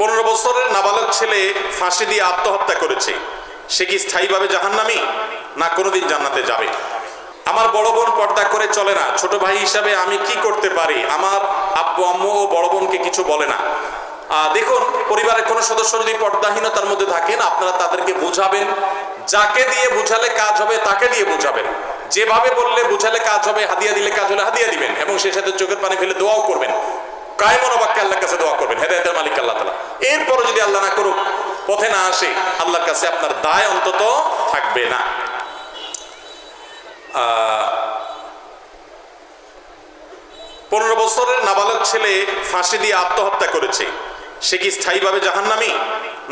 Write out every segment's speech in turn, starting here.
পনেরো বছরের নাবালক ছেলে ফাঁসি দিয়ে আত্মহত্যা করেছে। সে কি স্থায়ীভাবে জাহান্নামি, না কোনোদিন জান্নাতে যাবে? আমার বড় বোন পর্দা করে চলে না। ছোট ভাই হিসাবে আমি কি করতে পারি? আমার আব্বু, আম্মু ও বড় বোনকে কিছু বলে না। দেখুন, পরিবারের কোনো সদস্য যদি পর্দাহীনতার মধ্যে থাকেন, আপনারা তাদেরকে বুঝাবেন। যাকে দিয়ে বুঝালে কাজ হবে, তাকে দিয়ে বুঝাবেন। যেভাবে বললে বুঝালে কাজ হবে, হাদিয়া দিলে কাজ হলে হাদিয়া দিবেন। এবং সেই সাথে চোখের পানি ফেলে দোয়াও করবেন। কায় মনোবাক্যে আল্লাহর কাছে দোয়া করবেন, হেদায়তের মালিক আল্লাহ তালা এরপরও যদি আল্লাহ না করুক, পথে না আসে, আল্লাহর কাছে আপনার দায় অন্তত থাকবে না। পনেরো বছরের নাবালক ছেলে ফাঁসি দিয়ে আত্মহত্যা করেছে। সে কি স্থায়ীভাবে জাহান্নামি?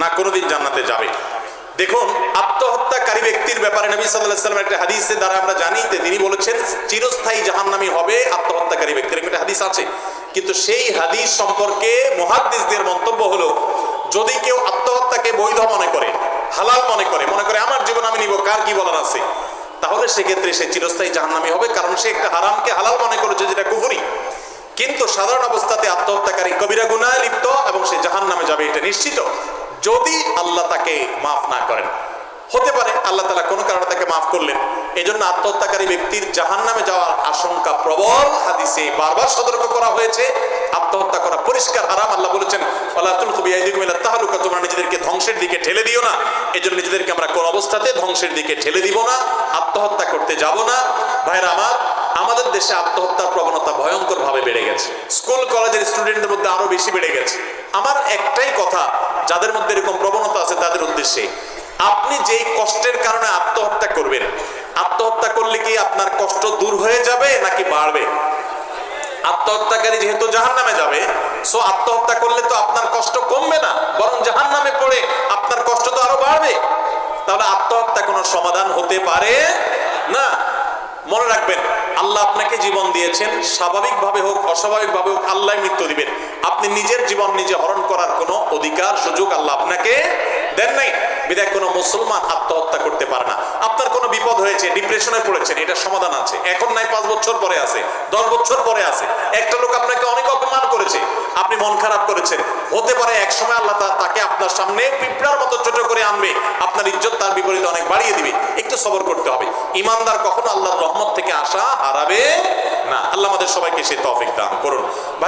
না, কোনোদিন জান্নাতে যাবে। দেখুন আত্মহত্যাকারী ব্যক্তির ব্যাপারে নবী সাল্লাহ সাল্লাম একটা হাদিসের দ্বারা আমরা জানি তিনি বলেছেন, চিরস্থায়ী জাহান্নামি হবে আত্মহত্যাকারী ব্যক্তির একটা হাদিস আছে। কিন্তু সেই হাদিস সম্পর্কে মহাদ্দিসদের মন্তব্য হলো, যদি কেউ আত্মহত্যাকে বৈধ মনে করে, হালাল মনে করে মনে করে, আমার জীবন আমি নিব, কার কি বলার আছে? তাহলে সেক্ষেত্রে সে চিরস্থায়ী জাহান্নামী হবে, কারণ সে একটা হারামকে হালাল মনে করেছে, যেটা কুফুরি। কিন্তু সাধারণ অবস্থাতে আত্মহত্যাকারী কবিরা গুনায় লিপ্ত এবং সে জাহান নামে যাবে, এটা নিশ্চিত। যদি আল্লাহ তাকে মাফ না করেন, হতে পারে আল্লাহ তালা কোনো কারণে তাকে মাফ করলেন। এই জন্য আত্মহত্যাকারী ব্যক্তির জাহান নামে যাওয়ার আশঙ্কা প্রবল হাদিসে বারবার সতর্ক করা হয়েছে। আত্মহত্যা করা পরিষ্কার হারাম, আল্লাহ বলেছেন ফলাতুল তাহলুকা তোমরা নিজেদেরকে ধ্বংসের দিকে ঠেলে দিও না। এই জন্য নিজেদেরকে আমরা কোন অবস্থাতে ধ্বংসের দিকে ঠেলে দিব না, আত্মহত্যা করতে যাব না। ভাইরা আমার আমাদের দেশে আত্মহত্যার প্রবণতা ভয়ঙ্কর ভাবে বেড়ে গেছে। স্কুল, কলেজের স্টুডেন্টদের মধ্যে আরও বেশি বেড়ে গেছে। আমার একটাই কথা, যাদের মধ্যে এরকম প্রবণতা আছে তাদের উদ্দেশ্যে, আপনি যেই কষ্টের কারণে আত্মহত্যা করবেন, আত্মহত্যা করলে কি আপনার কষ্ট দূর হয়ে যাবে নাকি বাড়বে? আত্মহত্যাকারী যেহেতু জাহান নামে যাবে সো আত্মহত্যা করলে তো আপনার কষ্ট কমবে না, বরং জাহান নামে পড়ে আপনার কষ্ট তো আরও বাড়বে। তাহলে আত্মহত্যা কোনো সমাধান হতে পারে না। মনে রাখবেন আল্লাহ আপনাকে জীবন দিয়েছেন, স্বাভাবিকভাবে হোক, অস্বাভাবিকভাবে হোক, আল্লাহ মৃত্যু দিবেন। আপনি নিজের জীবন নিজে হরণ করার কোনো অধিকার, সুযোগ আল্লাহ আপনাকে দেন নাই। বিদায় কোনো মুসলমান আত্মহত্যা করতে পারে না। আপনার কোনো বিপদ হয়েছে, ডিপ্রেশনে পড়েছেন, এটা সমাধান আছে। এখন নাই, পাঁচ বছর পরে আছে, দশ বছর পরে আছে। একটা লোক আপনাকে অনেক অপমান করেছে। আপনি মন খারাপ করেছেন। হতে পারে এক সময় আল্লাহ তাকে আপনার সামনে পিঁপড়ার মতো ছোট করে আনবে। আপনার ইজ্জত তার বিপরীতে অনেক বাড়িয়ে দিবে। একটু সবর করতে হবে। ইমানদার কখনো আল্লাহর রহমত থেকে সবাইকে সে তফিক দান করুন। ভাই